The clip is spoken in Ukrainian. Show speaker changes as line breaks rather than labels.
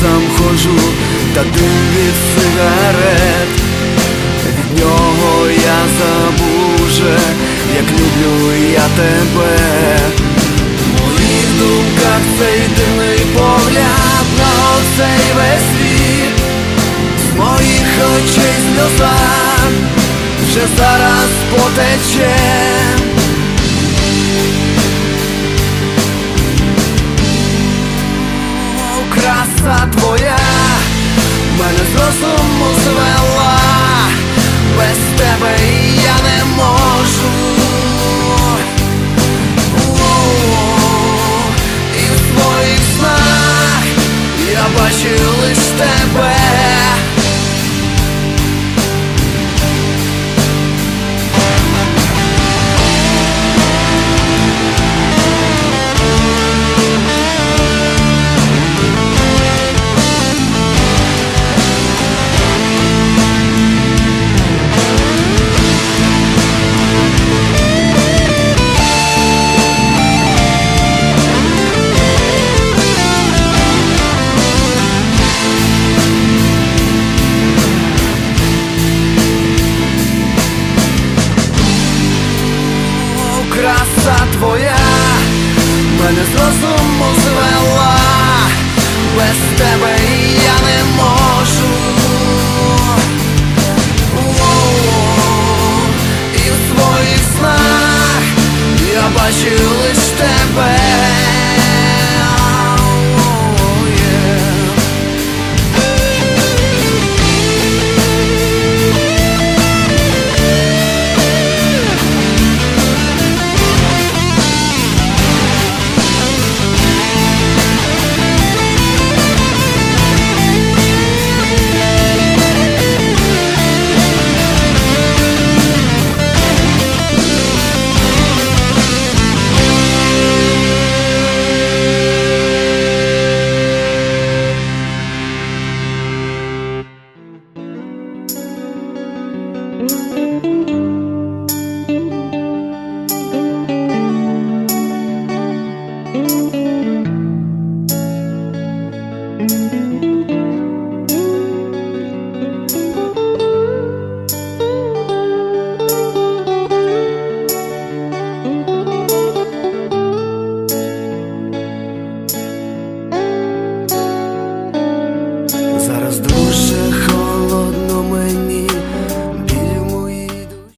сам ходжу, та дим від сигарет. Від нього я забув вже, як люблю я тебе. В моїх думках цей дивний погляд на оцей весь світ. Моїх очей сльоза вже зараз потече. Тебе я не можу. І в своїх снах я бачу лиш тебе. Краса твоя. Мене з розуму звела, без тебе я не можу. І в своїх снах я бачу